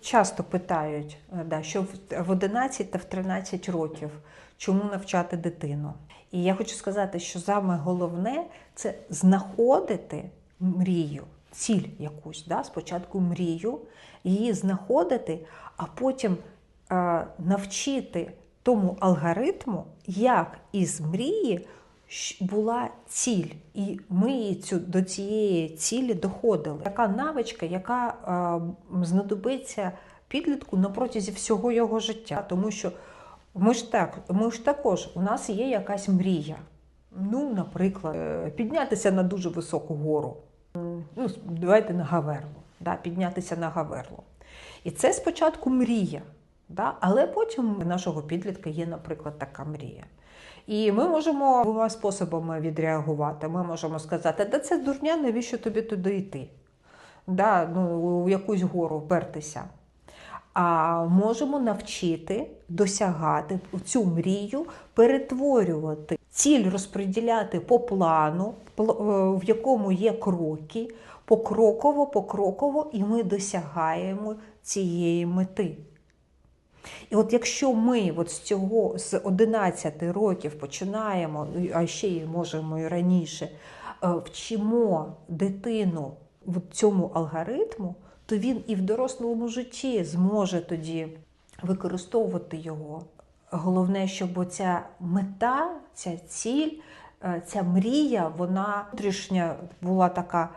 Часто питають, е, да, що в- в 11 та в 13 років чому навчати дитину. І я хочу сказати, що саме головне це знаходити мрію, ціль якусь. Да? Спочатку мрію, її знаходити, а потім е, навчити тому алгоритму, як із мрії була ціль, і ми цю, до цієї цілі доходили. Така навичка, яка е, знадобиться підлітку на протязі всього його життя. Тому що ми ж так, ми ж також, у нас є якась мрія. Ну, наприклад, е, піднятися на дуже високу гору. Ну, давайте на Гаверло, да, піднятися на Гаверло. І це спочатку мрія, да, але потім у нашого підлітка є, наприклад, така мрія. І ми можемо двома способами відреагувати. Ми можемо сказати, да це дурня, навіщо тобі туди йти? Да, ну, у якусь гору впертися. А можемо навчити досягати цю мрію, перетворювати ціль розподіляти по плану, е, в якому є кроки, покроково, покроково, і ми досягаємо цієї мети. І от якщо ми от з цього з 11 років починаємо, а ще й можемо і раніше, е, вчимо дитину в цьому алгоритму, то він і в дорослому житті зможе тоді використовувати його. Головне, щоб ця мета, ця ціль, е, ця мрія, вона внутрішня була така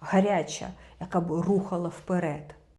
гаряча, яка б рухала вперед.